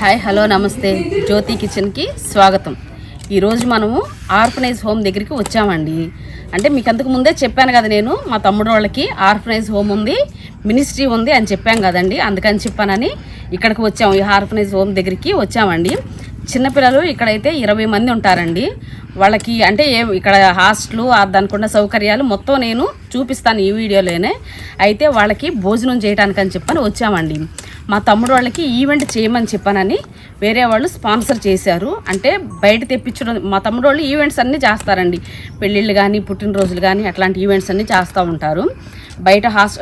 Hi hello నమస్తే. జ్యోతి కిచెన్కి స్వాగతం. ఈరోజు మనము ఆర్ఫనైజ్ హోమ్ దగ్గరికి వచ్చామండి. అంటే మీకు అంతకు ముందే చెప్పాను కదా నేను మా తమ్ముడు వాళ్ళకి ఆర్ఫనైజ్ హోమ్ ఉంది మినిస్ట్రీ ఉంది అని చెప్పాం కదండి. అందుకని చెప్పానని ఇక్కడికి వచ్చాము ఈ ఆర్ఫనైజ్ హోమ్ దగ్గరికి వచ్చామండి. చిన్నపిల్లలు ఇక్కడైతే ఇరవై మంది ఉంటారండి. వాళ్ళకి అంటే ఏ ఇక్కడ హాస్టల్ దానికున్న సౌకర్యాలు మొత్తం నేను చూపిస్తాను ఈ వీడియోలోనే. అయితే వాళ్ళకి భోజనం చేయడానికి అని చెప్పని వచ్చామండి. మా తమ్ముడు వాళ్ళకి ఈవెంట్ చేయమని చెప్పానని వేరే వాళ్ళు స్పాన్సర్ చేశారు. అంటే బయట తెప్పించడం మా తమ్ముడు వాళ్ళు ఈవెంట్స్ అన్నీ చేస్తారండి. పెళ్ళిళ్ళు కానీ పుట్టినరోజులు కానీ అట్లాంటి ఈవెంట్స్ అన్నీ చేస్తూ ఉంటారు. బయట హాస్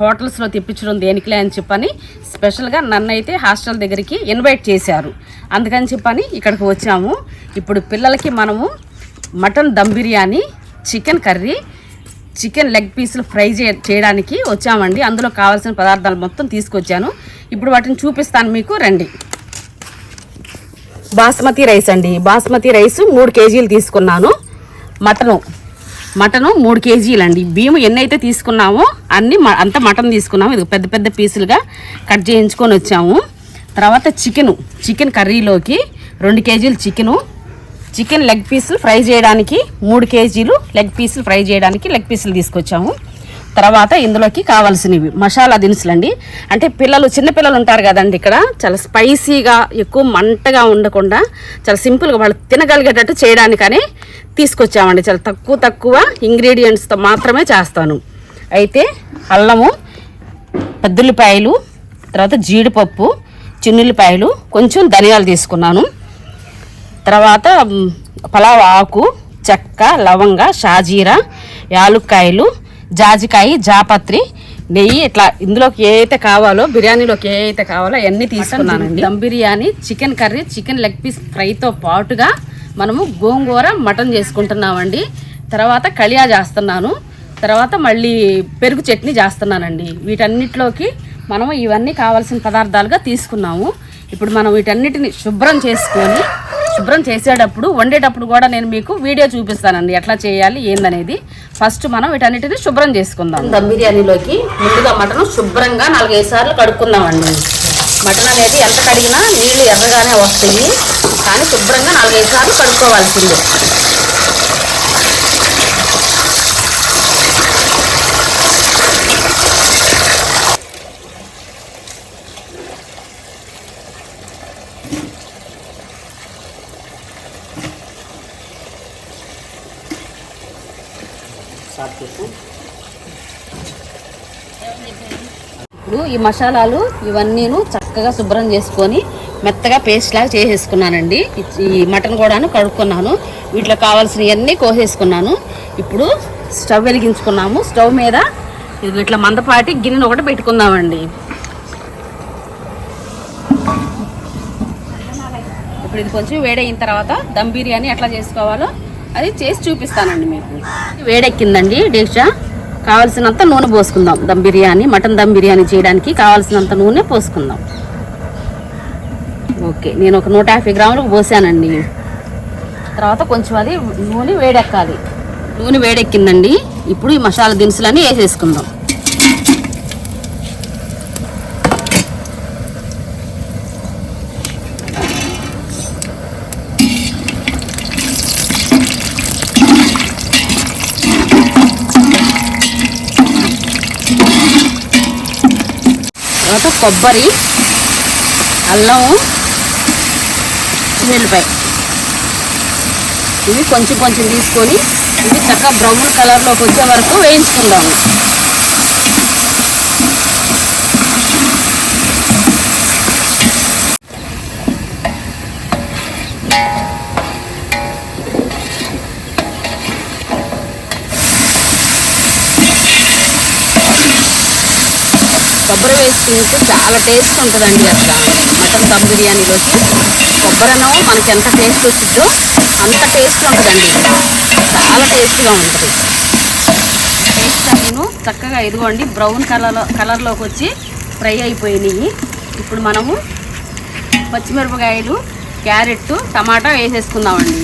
హోటల్స్లో తెప్పించడం దేనికిలే అని చెప్పని స్పెషల్గా నన్ను అయితే హాస్టల్ దగ్గరికి ఇన్వైట్ చేశారు. అందుకని చెప్పని ఇక్కడికి వచ్చాము. ఇప్పుడు పిల్లలకి మనము mutton dum biryani chicken curry chicken leg పీసులు ఫ్రై చేయడానికి వచ్చామండి. అందులో కావాల్సిన పదార్థాలు మొత్తం తీసుకొచ్చాను. ఇప్పుడు వాటిని చూపిస్తాను మీకు. రండి. బాస్మతి రైస్ అండి. బాస్మతి రైస్ మూడు కేజీలు తీసుకున్నాను. మటను మటను మూడు కేజీలు అండి బియ్యం ఎన్నైతే తీసుకున్నామో అన్ని మ- మటన్ తీసుకున్నాము. ఇది పెద్ద పెద్ద పీసులుగా కట్ చేయించుకొని వచ్చాము. తర్వాత చికెను చికెన్ కర్రీలోకి రెండు కేజీలు చికెను. చికెన్ లెగ్ పీసులు ఫ్రై చేయడానికి మూడు కేజీలు లెగ్ పీసులు ఫ్రై చేయడానికి లెగ్ పీసులు తీసుకొచ్చాము. తర్వాత ఇందులోకి కావాల్సినవి మసాలా దినుసులు అండి అంటే పిల్లలు చిన్నపిల్లలు ఉంటారు కదండి ఇక్కడ. చాలా స్పైసీగా ఎక్కువ మంటగా ఉండకుండా చాలా సింపుల్గా వాళ్ళు తినగలిగేటట్టు చేయడానికని తీసుకొచ్చామండి. చాలా తక్కువ తక్కువ ఇంగ్రీడియంట్స్తో మాత్రమే చేస్తాను. అయితే అల్లము పెద్దుల్లిపాయలు తర్వాత జీడిపప్పు చిన్నుల్లిపాయలు కొంచెం ధనియాలు తీసుకున్నాను. తర్వాత పలావ్ ఆకు చెక్క లవంగ షాజీరా యాలుక్కాయలు జాజికాయ జాపత్రి నెయ్యి ఇట్లా ఇందులోకి ఏ అయితే కావాలో బిర్యానీలోకి ఏ అయితే కావాలో అవన్నీ తీసుకున్నానండి dum biryani chicken curry chicken leg piece ఫ్రైతో పాటుగా మనము గోంగూర మటన్ చేసుకుంటున్నామండి. తర్వాత కలియా చేస్తున్నాను. తర్వాత మళ్ళీ పెరుగు చట్నీ చేస్తున్నానండి. వీటన్నిటిలోకి మనము ఇవన్నీ కావాల్సిన పదార్థాలుగా తీసుకున్నాము. ఇప్పుడు మనం వీటన్నిటిని శుభ్రం చేసుకొని శుభ్రం చేసేటప్పుడు వండేటప్పుడు కూడా నేను మీకు వీడియో చూపిస్తానండి. ఎట్లా చేయాలి ఏందనేది. ఫస్ట్ మనం వీటన్నిటిని శుభ్రం చేసుకుందాం. దమ్ బిర్యానీలోకి ముందుగా మటన్ శుభ్రంగా నాలుగైదు సార్లు కడుక్కుందామండి. మటన్ అనేది ఎంత కడిగినా నీళ్ళు ఎర్రగానే వస్తాయి కానీ శుభ్రంగా నాలుగైదు సార్లు కడుక్కోవాల్సిందే. మసాలాలు ఇవన్నీను చక్కగా శుభ్రం చేసుకొని మెత్తగా పేస్ట్ లాగా చేసేసుకున్నానండి. ఈ- మటన్ కూడాను కడుక్కున్నాను. వీటిలో కావాల్సినవన్నీ కోసేసుకున్నాను. ఇప్పుడు స్టవ్ వెలిగించుకున్నాము. స్టవ్ మీద ఇట్లా మందపాటి గిన్నెను ఒకటి పెట్టుకుందామండి. ఇప్పుడు ఇది కొంచెం వేడయిన తర్వాత దమ్ బిర్యానీ ఎట్లా చేసుకోవాలో అది చేసి చూపిస్తానండి మీకు. వేడెక్కిందండి డేక్షా? కావాల్సినంత నూనె పోసుకుందాం. దమ్ బిర్యానీ మటన్ దమ్ బిర్యానీ చేయడానికి కావాల్సినంత నూనె పోసుకుందాం. ఓకే నేను ఒక నూట యాభై గ్రాములకు పోసానండి. తర్వాత కొంచెం అది నూనె వేడెక్కాలి. నూనె వేడెక్కిందండి. ఇప్పుడు ఈ మసాలా దినుసులన్నీ వేసేసుకుందాం తర్వాత కొబ్బరి అల్లం ఉల్లిపాయ. ఇవి కొంచెం కొంచెం తీసుకొని ఇది చక్కగా బ్రౌన్ కలర్లోకి వచ్చే వరకు వేయించుకుందాం కొబ్బరి వేసుకున్నప్పుడు చాలా టేస్ట్ ఉంటుందండి అట్లా మటన్ దమ్ బిర్యానీలోకి కొబ్బరను మనకి ఎంత టేస్ట్ వచ్చిందో అంత టేస్ట్ ఉంటుందండి. చాలా టేస్టీగా ఉంటుంది. నేను చక్కగా ఇదిగోండి బ్రౌన్ కలర్ కలర్లోకి వచ్చి ఫ్రై అయిపోయినాయి. ఇప్పుడు మనము పచ్చిమిరపకాయలు క్యారెట్ టమాటా వేసేసుకుందామండి.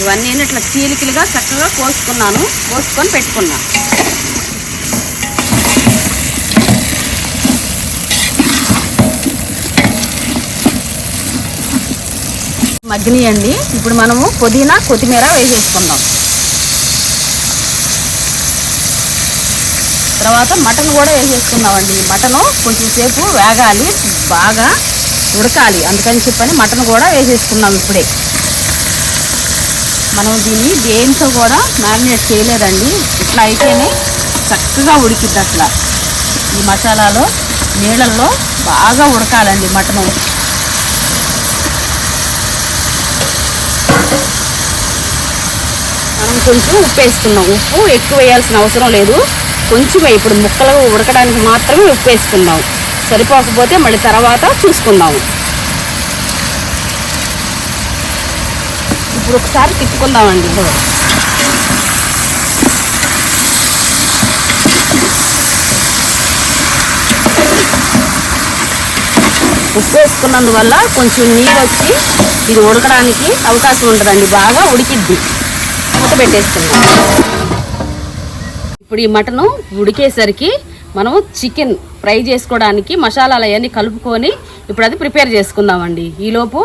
ఇవన్నీ ఇట్లా చీలికలుగా చక్కగా కోసుకున్నాను. కోసుకొని పెట్టుకున్నాను మగ్గినాయండి. ఇప్పుడు మనము పుదీనా కొత్తిమీర వేసేసుకుందాం. తర్వాత మటన్ కూడా వేసేసుకుందామండి మటను కొంచెం సేపు వేగాలి. బాగా ఉడకాలి. అందుకని చెప్పని మటన్ కూడా వేసేసుకున్నాం ఇప్పుడే. మనం దీన్ని దేనితో కూడా మ్యారినేట్ చేయలేదండి. ఇట్లా అయితేనే చక్కగా ఉడికిద్ది అసలు. ఈ మసాలాలో నీళ్ళల్లో బాగా ఉడకాలండి మటను. మనం కొంచెం ఉప్పు వేసుకున్నాం ఉప్పు ఎక్కువ వేయాల్సిన అవసరం లేదు. కొంచెమే ఇప్పుడు ముక్కలు ఉడకడానికి మాత్రమే ఉప్పు వేసుకుందాం సరిపోకపోతే మళ్ళీ తర్వాత చూసుకుందాము ఇప్పుడు ఒకసారి తిప్పుకుందామండి. ఉప్పు వేసుకున్నందువల్ల కొంచెం నీరు వచ్చి ఇది ఉడకడానికి అవకాశం ఉంటుందండి బాగా ఉడికిద్ది. మూత ఇప్పుడు ఈ మటను ఉడికేసరికి మనం చికెన్ ఫ్రై చేసుకోవడానికి మసాలాలు అవన్నీ కలుపుకొని ఇప్పుడు అది ప్రిపేర్ చేసుకుందామండి. ఈలోపు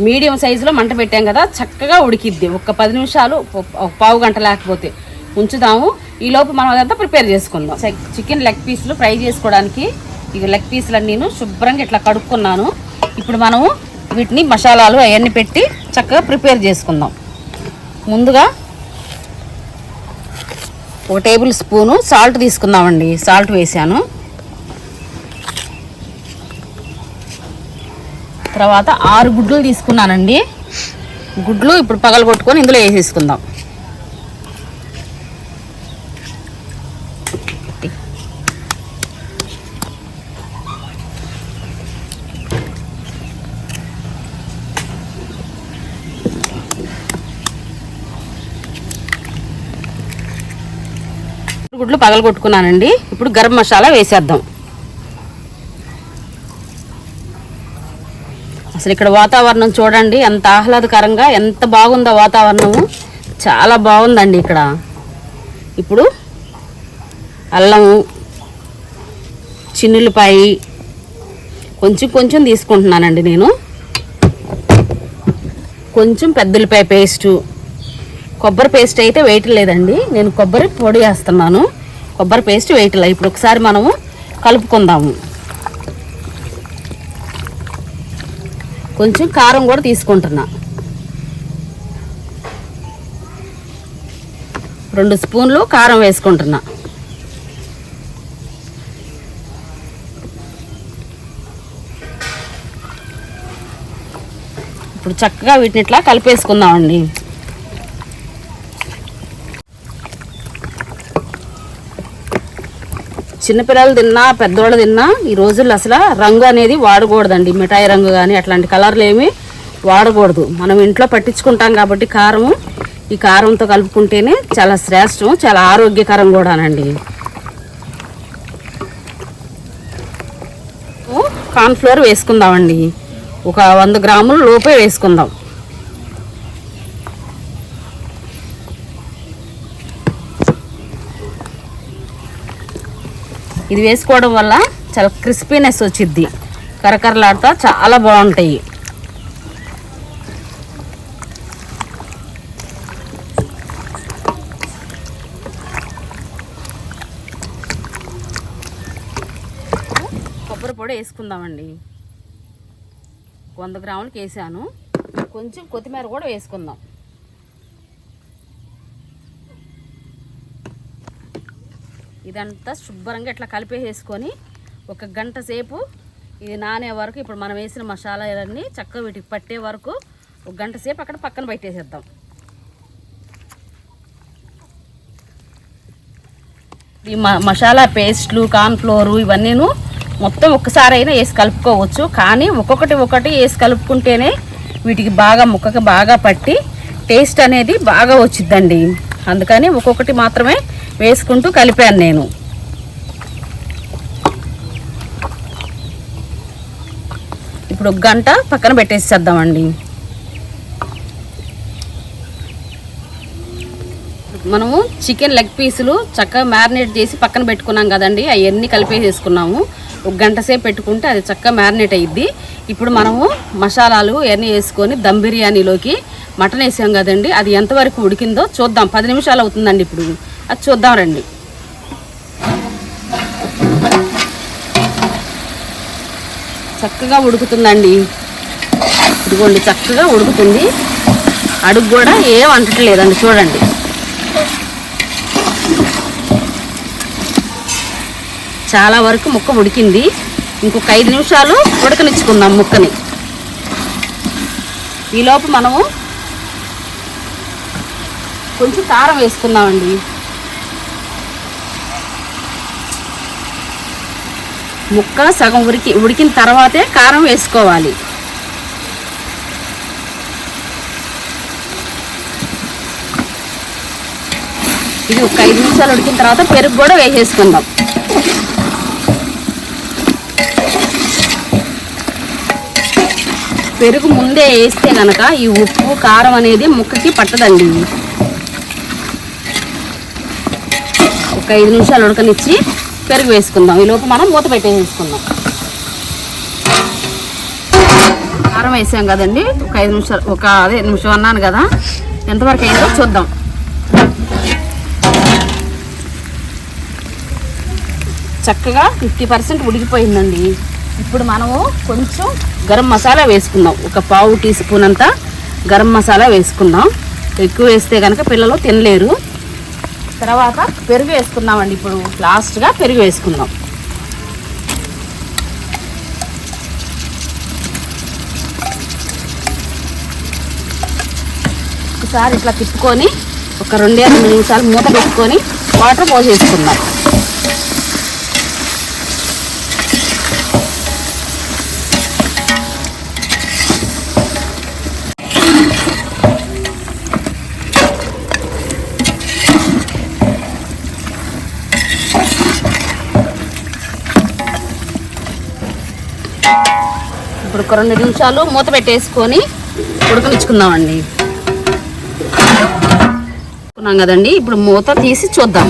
మీడియం సైజులో మంట పెట్టాం కదా చక్కగా ఉడికిద్ది. ఒక పది నిమిషాలు ఒక- పావు గంట లేకపోతే ఉంచుదాము. ఈలోపు మనం అదంతా ప్రిపేర్ చేసుకుందాం. చికెన్ లెగ్ పీసులు ఫ్రై చేసుకోవడానికి ఇక లెగ్ పీసులన్నీ నేను శుభ్రంగా ఇట్లా కడుక్కున్నాను. ఇప్పుడు మనము వీటిని మసాలాలు అవన్నీ పెట్టి చక్కగా ప్రిపేర్ చేసుకుందాం. ముందుగా ఒక టేబుల్ స్పూను సాల్ట్ తీసుకుందామండి. సాల్ట్ వేసాను. తర్వాత ఆరు గుడ్లు తీసుకున్నానండి. గుడ్లు ఇప్పుడు పగలగొట్టుకొని ఇందులో వేసేసుకుందాం. గుడ్లు పగలగొట్టుకున్నానండి ఇప్పుడు గరం మసాలా వేసేద్దాం. అసలు ఇక్కడ వాతావరణం చూడండి ఎంత ఆహ్లాదకరంగా ఎంత బాగుందో వాతావరణము. చాలా బాగుందండి ఇక్కడ. ఇప్పుడు అల్లము చిన్నులపాయి కొంచెం కొంచెం తీసుకుంటున్నానండి నేను. కొంచెం పెద్దలపాయ పేస్టు. కొబ్బరి పేస్ట్ అయితే వేయట్లేదండి నేను కొబ్బరి పొడి వేస్తున్నాను. కొబ్బరి పేస్ట్ వేయట్లేదు ఇప్పుడు ఒకసారి మనము కలుపుకుందాము. కొంచెం కారం కూడా తీసుకుంటున్నా. రెండు స్పూన్లు కారం వేసుకుంటున్నా. ఇప్పుడు చక్కగా వీటిని ఇట్లా కలిపేసుకుందామండి. చిన్నపిల్లలు తిన్నా పెద్దవాళ్ళు తిన్నా ఈ రోజుల్లో అసలు రంగు అనేది వాడకూడదండి. మిఠాయి రంగు కానీ అట్లాంటి కలర్లు ఏమి వాడకూడదు. మనం ఇంట్లో పట్టించుకుంటాం కాబట్టి కారము ఈ కారంతో కలుపుకుంటేనే చాలా శ్రేష్టం చాలా ఆరోగ్యకరం కూడానండి. కార్న్ఫ్లోర్ వేసుకుందామండి. ఒక వంద గ్రాములు లోపే వేసుకుందాం. ఇది వేసుకోవడం వల్ల చాలా క్రిస్పీనెస్ వచ్చిద్ది. కరకరలాడుతా చాలా బాగుంటాయి. కొబ్బరి పొడి వేసుకుందామండి. వంద గ్రాములకి వేసాను. కొంచెం కొత్తిమీర కూడా వేసుకుందాం. ఇదంతా శుభ్రంగా ఇట్లా కలిపేసేసుకొని ఒక గంట సేపు ఇది నానే వరకు ఇప్పుడు మనం వేసిన మసాలాలన్నీ చక్కగా వీటికి పట్టే వరకు ఒక గంట సేపు అక్కడ పక్కన పెట్టేసేద్దాం. ఈ మసాలా పేస్ట్లు కార్న్ఫ్లోరు ఇవన్నీను మొత్తం ఒక్కసారి అయినా వేసి కలుపుకోవచ్చు. కానీ ఒక్కొక్కటి ఒక్కటి వేసి కలుపుకుంటేనే వీటికి బాగా ముక్కకి బాగా పట్టి టేస్ట్ అనేది బాగా వచ్చిద్దండి. అందుకని ఒక్కొక్కటి మాత్రమే వేసుకుంటూ కలిపాను నేను. ఇప్పుడు ఒక గంట పక్కన పెట్టేసేద్దామండి. మనము చికెన్ లెగ్ పీసులు చక్కగా మ్యారినేట్ చేసి పక్కన పెట్టుకున్నాం కదండి అవన్నీ కలిపేసేసుకున్నాము. ఒక గంట సేపు పెట్టుకుంటే అది చక్కగా మ్యారినేట్ అయ్యిద్ది ఇప్పుడు మనము మసాలాలు ఇవన్నీ వేసుకొని దమ్ బిర్యానీలోకి మటన్ వేసాం కదండి అది ఎంతవరకు ఉడికిందో చూద్దాం. పది నిమిషాలు అవుతుందండి ఇప్పుడు. అది చూద్దాం రండి. చక్కగా ఉడుకుతుందండి. ఇదిగోండి చక్కగా ఉడుకుతుంది. అడుగు కూడా ఏం అంటట్లేదండి చూడండి. చాలా వరకు ముక్క ఉడికింది. ఇంకొక ఐదు నిమిషాలు ఉడకనిచ్చుకుందాం ముక్కని. ఈలోపు మనము కొంచెం కారం వేసుకుందామండి. ముక్క సగం ఉడికి ఉడికిన తర్వాతే కారం వేసుకోవాలి. ఇది ఒక ఐదు నిమిషాలు ఉడికిన తర్వాత పెరుగు కూడా వేసేసుకుందాం. పెరుగు ముందే వేస్తే కనుక ఈ ఉప్పు కారం అనేది ముక్కకి పట్టదండి. ఒక ఐదు నిమిషాలు ఉడకనిచ్చి పెరుగు వేసుకుందాం. ఈ లోపు మనం మూత పెట్టేసుకుందాం కారం వేసాం కదండి. ఒక ఐదు నిమిషాలు ఒక అదే నిమిషం అన్నాను కదా. ఎంతవరకు అయిందో చూద్దాం. చక్కగా ఫిఫ్టీ పర్సెంట్ ఉడికిపోయిందండి. ఇప్పుడు మనము కొంచెం గరం మసాలా వేసుకుందాం. ఒక పావు టీ స్పూన్ అంతా గరం మసాలా వేసుకుందాం. ఎక్కువ వేస్తే కనుక పిల్లలు తినలేరు. తర్వాత పెరుగు వేసుకుందామండి. ఇప్పుడు లాస్ట్గా పెరుగు వేసుకుందాం. ఒకసారి ఇట్లా తిప్పుకొని ఒక రెండే రెండు నిమిషాలు మూత పెట్టుకొని వాటర్ పోసేసుకుందాం. ఇప్పుడు ఒక రెండు నిమిషాలు మూత పెట్టేసుకొని ఉడకనిచ్చుకుందామండి. అనుకున్నాం కదండి ఇప్పుడు మూత తీసి చూద్దాం.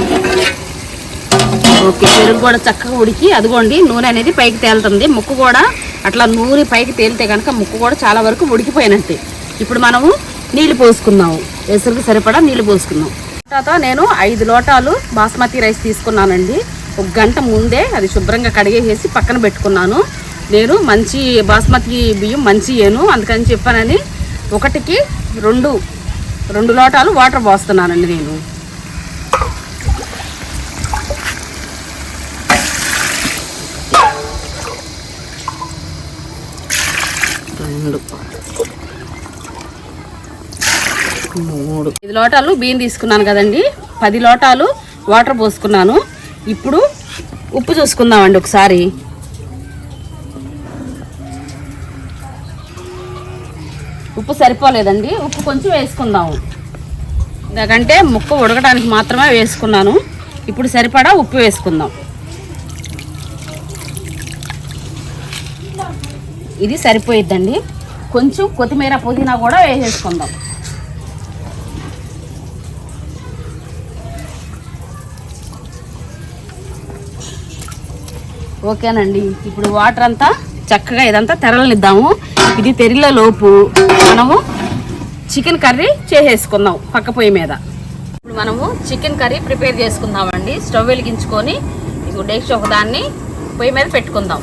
ఓకే పెరుగు కూడా చక్కగా ఉడికి అదిగోండి నూనె అనేది పైకి తేలుతుంది. ముక్కు కూడా అట్లా నూనె పైకి తేలితే కనుక ముక్కు కూడా చాలా వరకు ఉడికిపోయినట్టే. ఇప్పుడు మనము నీళ్ళు పోసుకుందాము. ఎసురుకు సరిపడా నీళ్ళు పోసుకుందాం తర్వాత నేను ఐదు లోటాలు బాస్మతి రైస్ తీసుకున్నానండి. ఒక గంట ముందే అది శుభ్రంగా కడిగేసేసి పక్కన పెట్టుకున్నాను. నేను మంచి బాస్మతి బియ్యం మంచి ఏను అందుకని చెప్పానని ఒకటికి రెండు రెండు లోటాలు వాటర్ పోస్తున్నానండి నేను. రెండు. మూడు. ఐదు లోటాలు బియ్యం తీసుకున్నాను కదండి. పది లోటాలు వాటర్ పోసుకున్నాను. ఇప్పుడు ఉప్పు చూసుకుందామండి ఒకసారి. ఉప్పు సరిపోలేదండి. ఉప్పు కొంచెం వేసుకుందాము. ఎందుకంటే ముక్క ఉడకడానికి మాత్రమే వేసుకున్నాను. ఇప్పుడు సరిపడా ఉప్పు వేసుకుందాం. ఇది సరిపోయిద్దండి. కొంచెం కొత్తిమీర పుదీనా కూడా వేసేసుకుందాం. ఓకేనండి. ఇప్పుడు వాటర్ అంతా చక్కగా ఇదంతా తెరలనిద్దాము. ఇది తెరిల లోపు మనము చికెన్ కర్రీ చేసేసుకుందాం పక్క పొయ్యి మీద. ఇప్పుడు మనము చికెన్ కర్రీ ప్రిపేర్ చేసుకుందామండి. స్టవ్ వెలిగించుకొని డేక్ష ఒకదాన్ని పొయ్యి మీద పెట్టుకుందాం.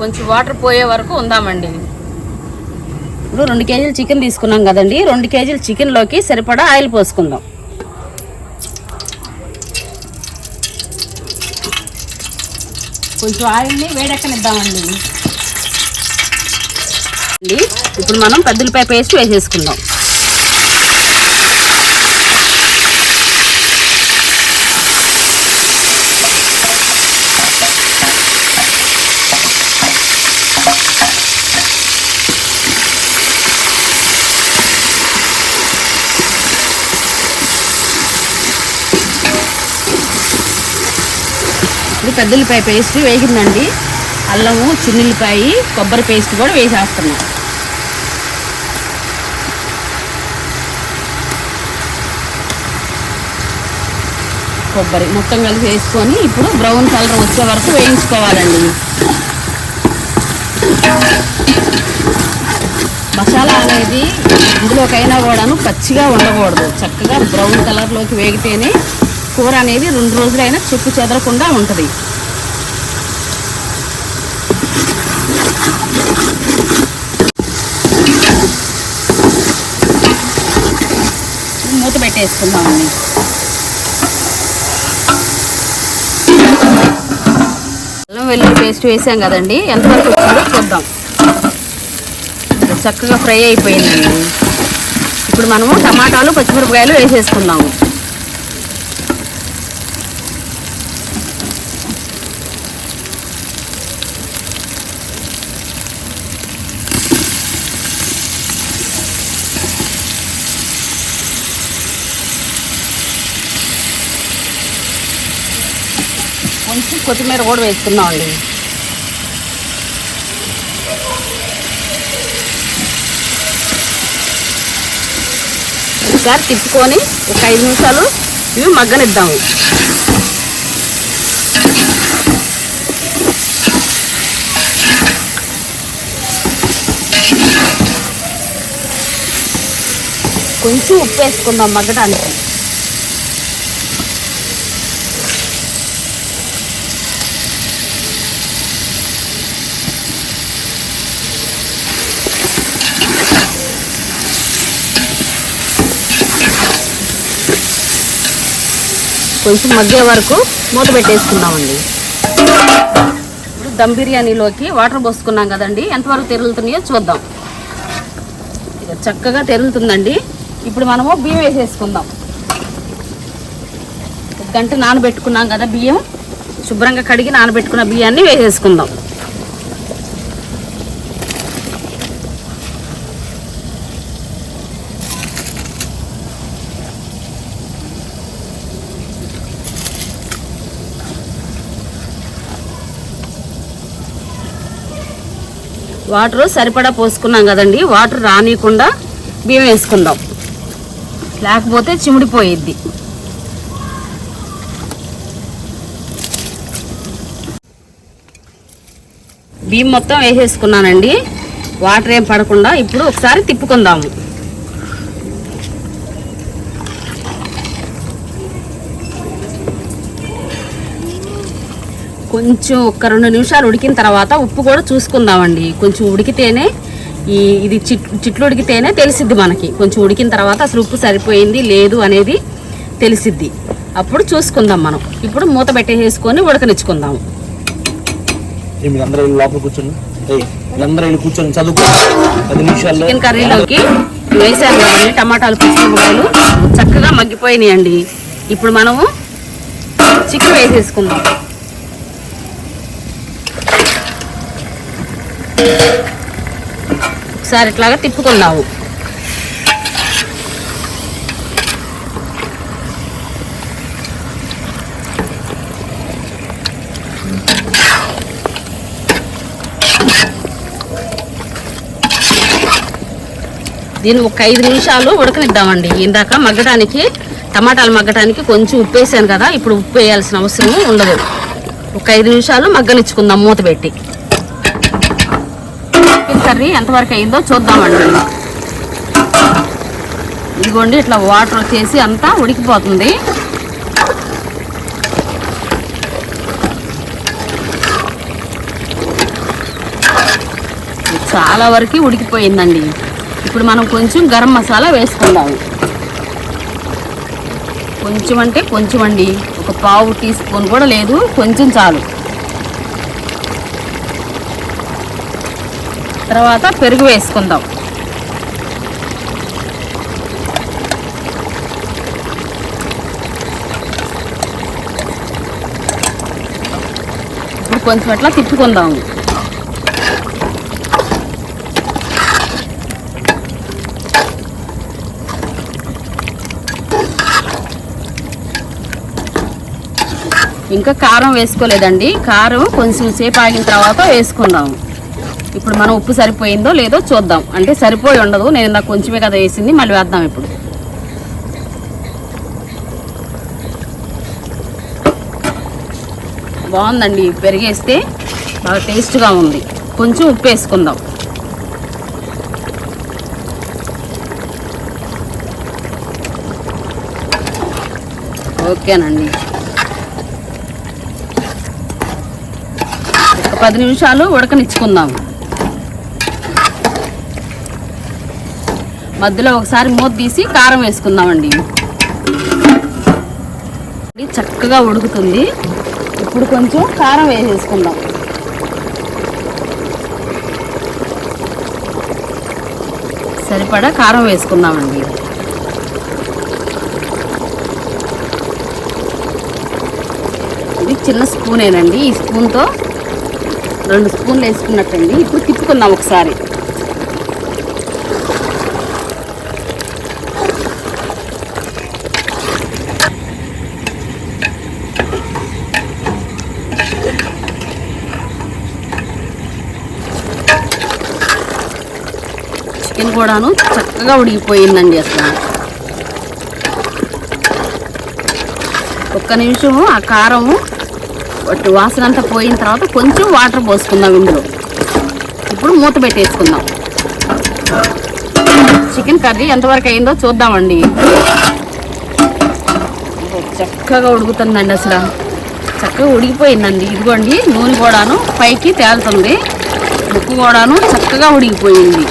కొంచెం వాటర్ పోయే వరకు ఉందామండి. ఇప్పుడు రెండు కేజీలు చికెన్ తీసుకున్నాం కదండి. రెండు కేజీలు చికెన్లోకి సరిపడా ఆయిల్ పోసుకుందాం. కొంచెం ఆయిల్ని వేడెక్కనిద్దామండి. అండి, ఇప్పుడు మనం పెద్దలపాయ పేస్ట్ వేసేసుకుందాం. ఇప్పుడు పెద్దలపై పేస్ట్ వేగిందండి. అల్లము చిన్నుల్లిపాయ కొబ్బరి పేస్ట్ కూడా వేసేస్తున్నాం. కొబ్బరి మొత్తం కలిపి వేసుకొని ఇప్పుడు బ్రౌన్ కలర్ వచ్చే వరకు వేయించుకోవాలండి. మసాలా అనేది ఇందులోకైనా కూడాను పచ్చిగా ఉండకూడదు. చక్కగా బ్రౌన్ కలర్లోకి వేగితేనే కూర అనేది రెండు రోజులైనా చుక్కు చెదరకుండా ఉంటుంది. మూత పెట్టేసుకుందామండి. పేస్ట్ వేసాం కదండి. ఎంతవరకు వచ్చిందో చూద్దాం. చక్కగా ఫ్రై అయిపోయింది ఇప్పుడు మనము టమాటాలు పచ్చిమిరపకాయలు వేసేసుకున్నాము కొంచెం కొత్తిమీర కూడా వేసుకున్నామండి ఒకసారి తిప్పుకొని ఒక ఐదు నిమిషాలు ఇవి మగ్గనిద్దాము కొంచెం ఉప్పు వేసుకుందాం మగ్గడానికి. కొంచెం మగ్గే వరకు మూత పెట్టేసుకున్నామండి ఇప్పుడు దమ్ బిర్యానీలోకి వాటర్ పోసుకున్నాం కదండి. ఎంతవరకు తెరులుతున్నాయో చూద్దాం. ఇక చక్కగా తెరులుతుందండి. ఇప్పుడు మనము బియ్యం వేసేసుకుందాం. ఒక గంట నానబెట్టుకున్నాం కదా బియ్యం. శుభ్రంగా కడిగి నానబెట్టుకున్న బియ్యాన్ని వేసేసుకుందాం. వాటర్ సరిపడా పోసుకున్నాం కదండి. వాటర్ రానియకుండా బియ్యం వేసుకుందాం. లేకపోతే చిమిడిపోయిద్ది. బియ్యం మొత్తం వేసేసుకున్నానండి. వాటర్ ఏం పడకుండా ఇప్పుడు ఒకసారి తిప్పుకుందాము. కొంచెం ఒక రెండు నిమిషాలు ఉడికిన తర్వాత ఉప్పు కూడా చూసుకుందామండి. కొంచెం ఉడికితేనే ఈ ఇది చిట్ చిట్లు ఉడికితేనే తెలిసిద్ది మనకి. కొంచెం ఉడికిన తర్వాత అసలు ఉప్పు సరిపోయింది లేదు అనేది తెలిసిద్ది. అప్పుడు చూసుకుందాం మనం. ఇప్పుడు మూత పెట్టేసుకొని ఉడకనిచ్చుకుందాము చికెన్ కర్రీలోకి వేసాను కదండి టమాటాలు పచ్చిమిరపకాయలు చక్కగా మగ్గిపోయినాయండి. ఇప్పుడు మనము చికెన్ వేసేసుకుందాం. ఒకసారి ఇట్లాగా తిప్పుకున్నావు. దీన్ని ఒక ఐదు నిమిషాలు ఉడకనిద్దామండి. ఇందాక మగ్గడానికి టమాటాలు మగ్గడానికి కొంచెం ఉప్పు వేసాను కదా ఇప్పుడు ఉప్పు వేయాల్సిన అవసరం ఉండదు. ఒక ఐదు నిమిషాలు మగ్గనిచ్చుకుందాం మూత పెట్టి. కర్రీ ఎంతవరకు అయిందో చూద్దామండి ఇదిగోండి ఇట్లా వాటర్ వచ్చేసి అంతా ఉడికిపోతుంది. చాలా వరకు ఉడికిపోయిందండి. ఇప్పుడు మనం కొంచెం గరం మసాలా వేసుకుందాము కొంచెం అంటే కొంచెం అండి. ఒక పావు టీ స్పూన్ కూడా లేదు కొంచెం చాలు. తర్వాత పెరుగు వేసుకుందాం. ఇప్పుడు కొంచెం అట్లా తిప్పుకుందాము ఇంకా కారం వేసుకోలేదండి. కారం కొంచెం సేపు ఆగిన తర్వాత వేసుకుందాము ఇప్పుడు మనం ఉప్పు సరిపోయిందో లేదో చూద్దాం. అంటే సరిపోయి ఉండదు. నేను ఇందాక కొంచెమే కదా వేసింది. మళ్ళీ వేద్దాం ఇప్పుడు. బాగుందండి. పెరిగేస్తే బాగా టేస్ట్గా ఉంది. కొంచెం ఉప్పు వేసుకుందాం. ఓకేనండి. ఒక పది నిమిషాలు ఉడకనిచ్చుకుందాం. మధ్యలో ఒకసారి మూత తీసి కారం వేసుకుందామండి. చక్కగా ఉడుకుతుంది. ఇప్పుడు కొంచెం కారం వేసేసుకుందాం. సరిపడా కారం వేసుకుందామండి. ఇది చిన్న స్పూనేనండి. ఈ స్పూన్తో రెండు స్పూన్లు వేసుకున్నట్టండి. ఇప్పుడు తిప్పుకుందాం ఒకసారి. చికెన్ కూడాను చక్కగా ఉడికిపోయిందండి అసలు. ఒక్క నిమిషము ఆ కారము వాటి వాసన అంతా పోయిన తర్వాత కొంచెం వాటర్ పోసుకుందాం ఇందులో. ఇప్పుడు మూత పెట్టేసుకుందాం. చికెన్ కర్రీ ఎంతవరకు అయిందో చూద్దామండి. చక్కగా ఉడుకుతుందండి అసలు. చక్కగా ఉడికిపోయిందండి. ఇదిగోండి నూనె కూడాను పైకి తేలుతుంది. ముక్కు కూడాను చక్కగా ఉడికిపోయింది.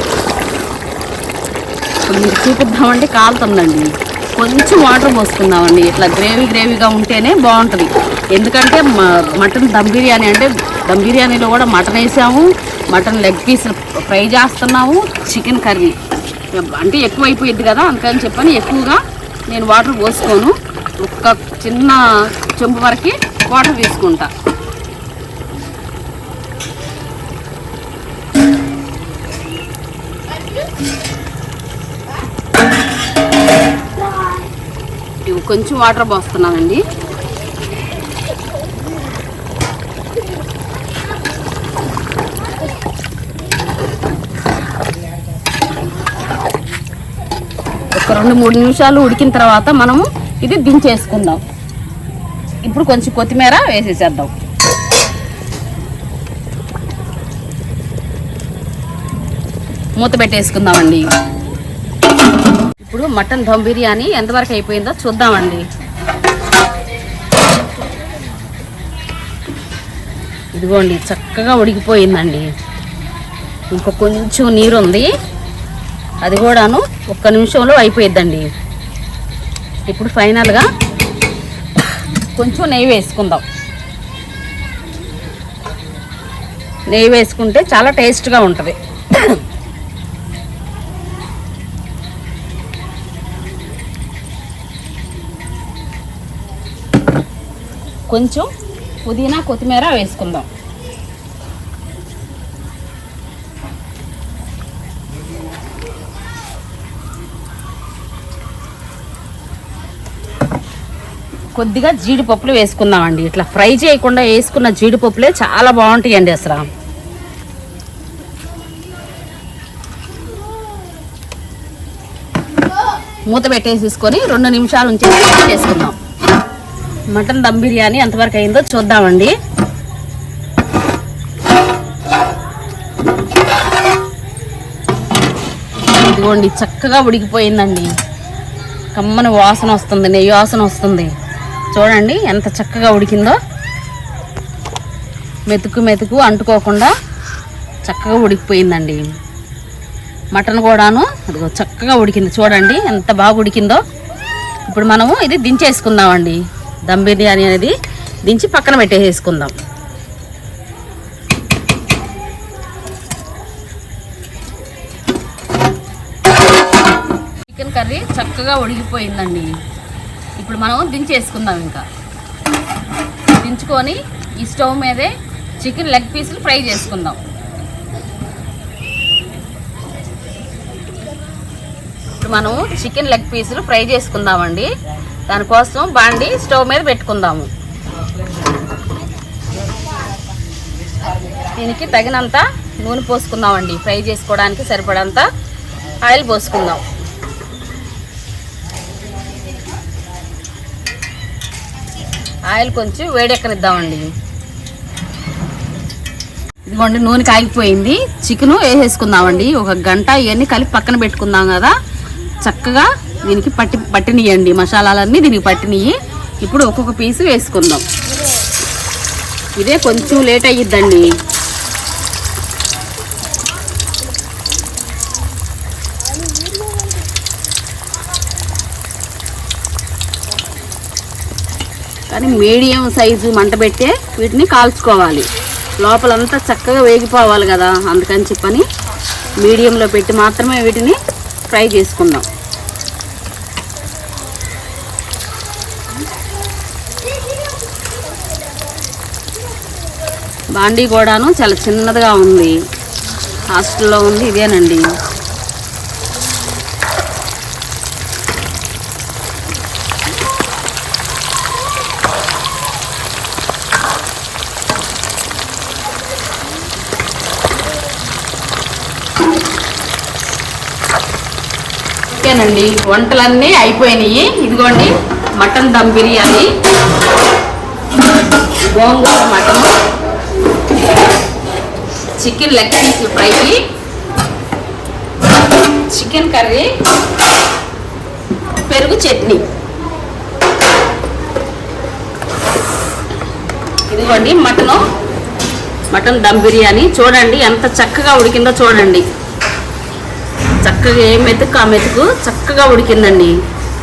ఇప్పుడు మీరు చూపిద్దామంటే కాలుతుందండి కొంచెం వాటర్ పోసుకుందామండి. ఇట్లా గ్రేవీ గ్రేవీగా ఉంటేనే బాగుంటుంది. ఎందుకంటే మ- మటన్ దమ్ బిర్యానీ అంటే దమ్ బిర్యానీలో కూడా మటన్ వేసాము మటన్ లెగ్ పీస్ ఫ్రై చేస్తున్నాము చికెన్ కర్రీ. అంటే ఎక్కువ అయిపోయింది కదా అందుకని చెప్పని ఎక్కువగా నేను వాటర్ పోసుకోను. ఒక్క చిన్న చెంబు వరకు వాటర్ తీసుకుంటాను కొంచెం వాటర్ పోస్తున్నానండి. ఒక రెండు మూడు నిమిషాలు ఉడికిన తర్వాత మనము ఇది దించేసుకుందాం. ఇప్పుడు కొంచెం కొత్తిమీర వేసేసేద్దాం. మూత పెట్టేసుకుందామండి ఇప్పుడు మటన్ దమ్ బిర్యానీ ఎంతవరకు అయిపోయిందో చూద్దామండి. ఇదిగోండి చక్కగా ఉడికిపోయిందండి. ఇంకా కొంచెం నీరు ఉంది. అది కూడాను ఒక్క నిమిషంలో అయిపోయిద్దండి. ఇప్పుడు ఫైనల్గా కొంచెం నెయ్యి వేసుకుందాం. నెయ్యి వేసుకుంటే చాలా టేస్ట్గా ఉంటుంది. కొంచెం పుదీనా కొత్తిమీర వేసుకుందాం. కొద్దిగా జీడిపప్పులు వేసుకుందామండి. ఇట్లా ఫ్రై చేయకుండా వేసుకున్న జీడిపప్పులే చాలా బాగుంటాయండి అసలు. మూత పెట్టేసేసుకొని రెండు నిమిషాలు ఉంచేసి చేసుకుందాం. మటన్ దమ్ బిర్యానీ ఎంతవరకు అయిందో చూద్దామండి. ఇదిగోండి చక్కగా ఉడికిపోయిందండి. కమ్మని వాసన వస్తుంది నెయ్యి వాసన వస్తుంది. చూడండి ఎంత చక్కగా ఉడికిందో. మెతుకు మెతుకు అంటుకోకుండా చక్కగా ఉడికిపోయిందండి. మటన్ కూడాను అదిగో చక్కగా ఉడికింది. చూడండి ఎంత బాగా ఉడికిందో. ఇప్పుడు మనము ఇది దించేసుకుందామండి. దమ్ బిర్యానీ అనేది దించి పక్కన పెట్టేసేసుకుందాం. చికెన్ కర్రీ చక్కగా ఉడికిపోయిందండి. ఇప్పుడు మనం దించేసుకుందాం ఇంకా. దించుకొని ఈ స్టవ్ మీదే చికెన్ లెగ్ పీసులు ఫ్రై చేసుకుందాం. ఇప్పుడు మనం చికెన్ లెగ్ పీసులు ఫ్రై చేసుకుందామండి. దానికోసం బాండి స్టవ్ మీద పెట్టుకుందాము. దీనికి తగినంత నూనె పోసుకుందామండి. ఫ్రై చేసుకోవడానికి సరిపడంత ఆయిల్ పోసుకుందాం. ఆయిల్ కొంచెం వేడెక్కనిద్దామండి. ఇదిగోండి నూనె కాగిపోయింది. చికెను వేసేసుకుందామండి. ఒక గంట ఇవన్నీ కలిపి పక్కన పెట్టుకుందాం కదా. చక్కగా దీనికి పట్టి పట్టినియండి మసాలాలన్నీ దీనికి పట్టినియి ఇప్పుడు ఒక్కొక్క పీసు వేసుకుందాం. ఇదే కొంచెం లేట్ అయ్యిద్దండి. కానీ మీడియం సైజు మంట పెట్టే వీటిని కాల్చుకోవాలి. లోపలంతా చక్కగా వేగిపోవాలి కదా అందుకని చెప్పని మీడియంలో పెట్టి మాత్రమే వీటిని ఫ్రై చేసుకుందాం. బాండీ కూడాను చాలా చిన్నదిగా ఉంది. హాస్టల్లో ఉంది ఇదేనండి. ఓకేనండి వంటలన్నీ అయిపోయినాయి. ఇదిగోండి mutton dum biryani gongura mutton chicken leg piece fry chicken curry పెరుగు చట్నీ. ఇదిగోండి మటను. మటన్ దమ్ బిర్యానీ. చూడండి ఎంత చక్కగా ఉడికిందో చూడండి. చక్కగా ఏ మెతుకు ఆ మెతుకు చక్కగా ఉడికిందండి.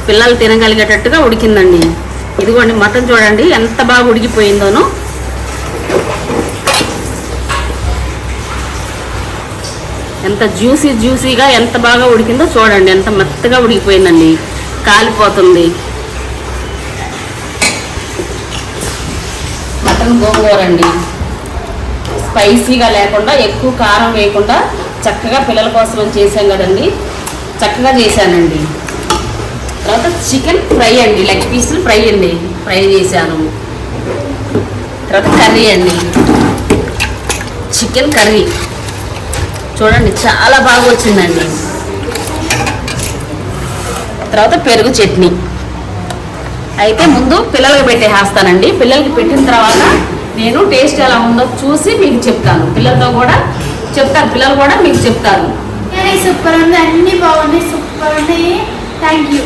పిల్లలు తినగలిగేటట్టుగా ఉడికిందండి. ఇదిగోండి మటన్ చూడండి ఎంత బాగా ఉడికిపోయిందోనో. ఎంత జ్యూసీ జ్యూసీగా ఎంత బాగా ఉడికిందో చూడండి. ఎంత మెత్తగా ఉడికిపోయిందండి. కాలిపోతుంది. మటన్ గోంగూర అండి స్పైసీగా లేకుండా ఎక్కువ కారం వేయకుండా చక్కగా పిల్లల కోసం అని చేశాం కదండి. చక్కగా చేశానండి. తర్వాత చికెన్ ఫ్రై అండి. లెగ్ పీసులు ఫ్రై అండి. ఫ్రై చేశాను. తర్వాత కర్రీ అండి. Chicken curry. చూడండి చాలా బాగా వచ్చిందండి. తర్వాత పెరుగు చట్నీ. అయితే ముందు పిల్లలకి పెట్టేస్తానండి పిల్లలకి పెట్టిన తర్వాత నేను టేస్ట్ ఎలా ఉందో చూసి మీకు చెప్తాను. పిల్లలతో కూడా చెప్తాను పిల్లలు కూడా మీకు చెప్తారు. సూపర్ ఉంది. అన్ని బాగున్నాయి. సూపర్ ఉన్నాయి. Thank you